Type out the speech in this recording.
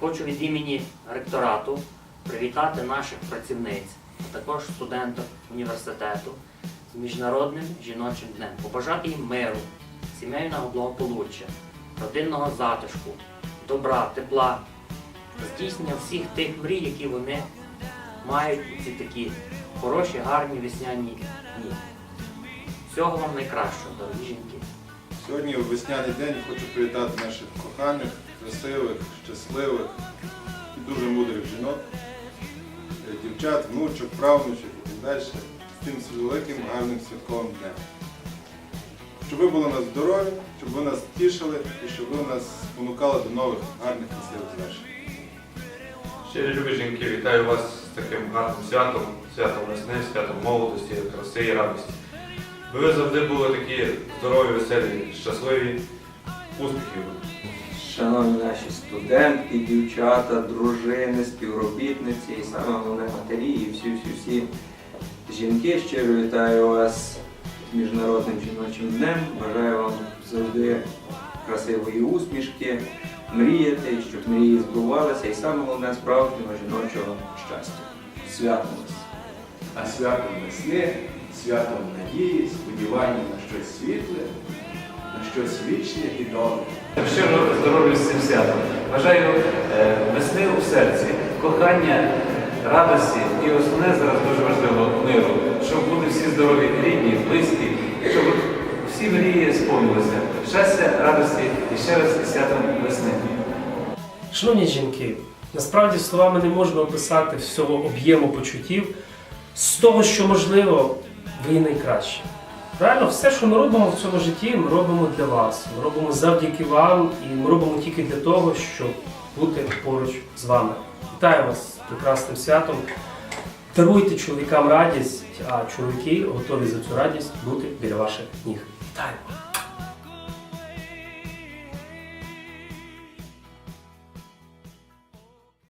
Хочу від імені ректорату привітати наших працівниць, а також студенток університету з Міжнародним жіночим днем, побажати їм миру, сімейного благополуччя, родинного затишку, добра, тепла, здійснення всіх тих мрій, які вони мають у ці такі хороші, гарні весняні дні. Всього вам найкращого, дорогі жінки. Сьогодні у весняний день хочу привітати наших коханих, красивих, щасливих і дуже мудрих жінок, е, дівчат, внучок, правнучок і так далі з тим великим гарним святковим днем. Щоб ви були у нас здорові, щоб ви нас тішили і щоб ви нас спонукали до нових гарних красивих звершень. Щирі любі жінки, вітаю вас з таким гарним святом, святом весни, святом молодості, краси і радості. Ви завжди були такі здорові, веселі, щасливі, успіхів. Шановні наші студентки, дівчата, дружини, співробітниці і саме головне матері і всі-всі-всі жінки. Щиро вітаю вас з Міжнародним жіночим днем. Бажаю вам завжди красивої усмішки, мріяти, щоб мрії збувалися і саме головне справжнього жіночого щастя. Святом вас! а святом весни, святом надії, сподівання на щось світле, на щось вічне і добре. Щиро здоров'я з цим святом. Бажаю е, весни у серці, кохання, радості і основне зараз дуже важливо миру, щоб були всі здорові, рідні, близькі, щоб всі мрії сповнилися. Щастя, радості і ще раз з святом весни. Шановні жінки, насправді словами не можна описати всього об'єму почуттів. З того, що можливо, ви найкраще. Правильно, все, що ми робимо в цьому житті, ми робимо для вас. Ми робимо завдяки вам і ми робимо тільки для того, щоб бути поруч з вами. Вітаю вас з прекрасним святом. Даруйте чоловікам радість, а чоловіки готові за цю радість бути біля ваших ніг. Вітаю!